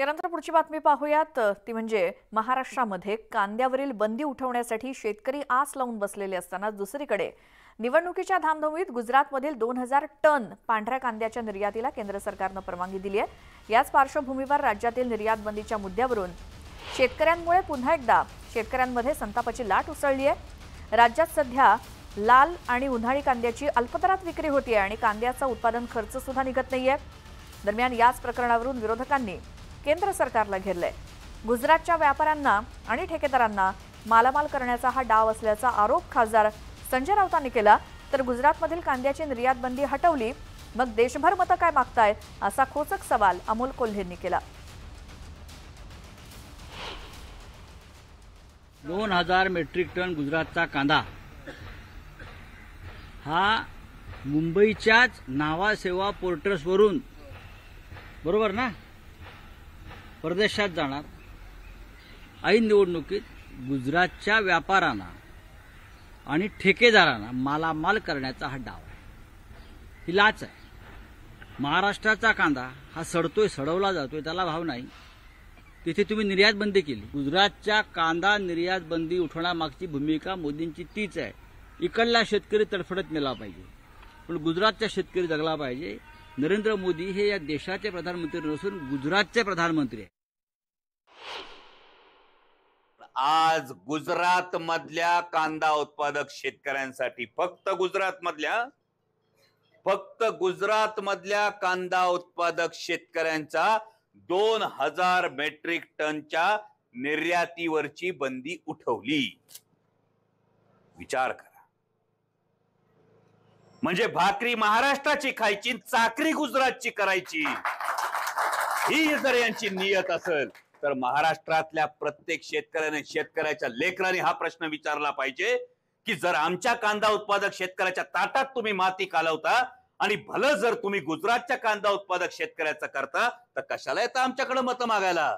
यानंतर पुढची बातमी पाहूयात. ती म्हणजे महाराष्ट्रामध्ये कांद्यावरील बंदी उठवण्यासाठी शेतकरी आस लावून बसलेले असताना दुसरीकडे निवडणुकीच्या धामधुमीत गुजरातमधील दोन हजार टन पांढऱ्या कांद्याच्या निर्यातीला केंद्र सरकारनं परवानगी दिली आहे. याच पार्श्वभूमीवर राज्यातील निर्यात बंदीच्या मुद्द्यावरून शेतकऱ्यांमुळे पुन्हा एकदा शेतकऱ्यांमध्ये संतापाची लाट उसळली आहे. राज्यात सध्या लाल आणि उन्हाळी कांद्याची अल्पदरात विक्री होतीये आणि कांद्याचा उत्पादन खर्च सुद्धा निघत नाहीये. दरम्यान याच प्रकरणावरून विरोधकांनी केंद्र सरकारला घेरलंय. गुजरातच्या व्यापाऱ्यांना आणि ठेकेदारांना मालामाल करण्याचा हा डाव असल्याचा आरोप खासदार संजय राऊतांनी केला. तर गुजरातमधील कांद्याची निर्यात बंदी हटवली मग देशभर मतं काय मागताय असा खोचक सवाल अमोल कोल्हेंनी केला. दोन हजार मेट्रिक टन गुजरातचा कांदा हा मुंबईच्याच नावासेवा पोर्टर्सवरून बरोबर ना? परदेशात जाणार. ऐन निवडणुकीत गुजरातच्या व्यापाऱ्यांना आणि ठेकेदारांना मालामाल करण्याचा हा डाव आहे. ही लाच आहे. महाराष्ट्राचा कांदा हा सडतोय सडवला जातोय त्याला भाव नाही. तिथे तुम्ही निर्यात बंदी केली. गुजरातच्या कांदा निर्यात बंदी उठवण्यामागची भूमिका मोदींची तीच आहे. इकडला शेतकरी तडफडत नेला पाहिजे. पण गुजरातचा शेतकरी जगला पाहिजे. नरेंद्र मोदी हे या देशाचे प्रधानमंत्री नसून गुजरातचे प्रधानमंत्री आहे आज गुजरात मधल्या कांदा उत्पादक शेतकऱ्यांसाठी फक्त गुजरात मधल्या फक्त गुजरात मधल्या कांदा उत्पादक शेतकऱ्यांचा दोन हजार मेट्रिक टनच्या निर्यातीवरची बंदी उठवली. विचार करा. म्हणजे भाकरी महाराष्ट्राची खायची चाकरी गुजरातची करायची. ही जर यांची नियत असेल तर महाराष्ट्रातल्या प्रत्येक शेतकऱ्याने शेतकऱ्याच्या लेकराने हा प्रश्न विचारला पाहिजे की जर आमच्या कांदा उत्पादक शेतकऱ्याच्या ताटात तुम्ही माती कालवता आणि भलं जर तुम्ही गुजरातच्या कांदा उत्पादक शेतकऱ्याचं करता तर कशाला येतं आमच्याकडे मतं मागायला?